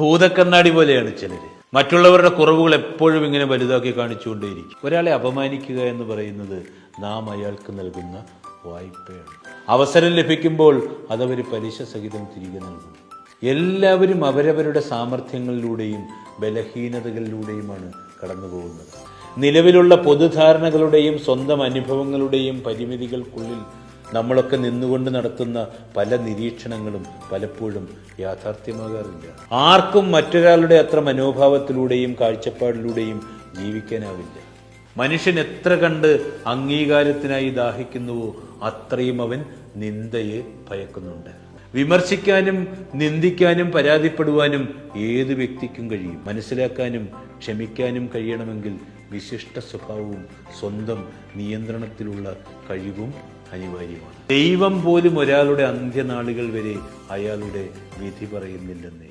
ഭൂതക്കണ്ണാടി പോലെയാണ് ചിലർ മറ്റുള്ളവരുടെ കുറവുകൾ എപ്പോഴും ഇങ്ങനെ വലുതാക്കി കാണിച്ചുകൊണ്ടേയിരിക്കും. ഒരാളെ അപമാനിക്കുക എന്ന് പറയുന്നത് നാം അയാൾക്ക് നൽകുന്ന വായ്പയാണ്. അവസരം ലഭിക്കുമ്പോൾ അതവർ പലിശ സഹിതം തിരികെ നൽകും. എല്ലാവരും അവരവരുടെ സാമർഥ്യങ്ങളിലൂടെയും ബലഹീനതകളിലൂടെയുമാണ് കടന്നു പോകുന്നത് നിലവിലുള്ള പൊതുധാരണകളുടെയും സ്വന്തം അനുഭവങ്ങളുടെയും പരിമിതികൾക്കുള്ളിൽ നമ്മളൊക്കെ നിന്നുകൊണ്ട് നടത്തുന്ന പല നിരീക്ഷണങ്ങളും പലപ്പോഴും യാഥാർത്ഥ്യമാകാറില്ല. ആർക്കും മറ്റൊരാളുടെ അത്ര മനോഭാവത്തിലൂടെയും കാഴ്ചപ്പാടിലൂടെയും ജീവിക്കാനാവില്ല. മനുഷ്യൻ എത്ര കണ്ട് അംഗീകാരത്തിനായി ദാഹിക്കുന്നുവോ അത്രയും അവൻ നിന്ദയെ ഭയക്കുന്നുണ്ട്. വിമർശിക്കാനും നിന്ദിക്കാനും പരാതിപ്പെടുവാനും ഏത് വ്യക്തിക്കും കഴിയും. മനസ്സിലാക്കാനും ക്ഷമിക്കാനും കഴിയണമെങ്കിൽ വിശിഷ്ട സ്വഭാവവും സ്വന്തം നിയന്ത്രണത്തിലുള്ള കഴിവും അനിവാര്യമാണ്. ദൈവം പോലും ഒരാളുടെ അന്ത്യനാളുകൾ വരെ അയാളുടെ വിധി പറയുന്നില്ലെന്നേ.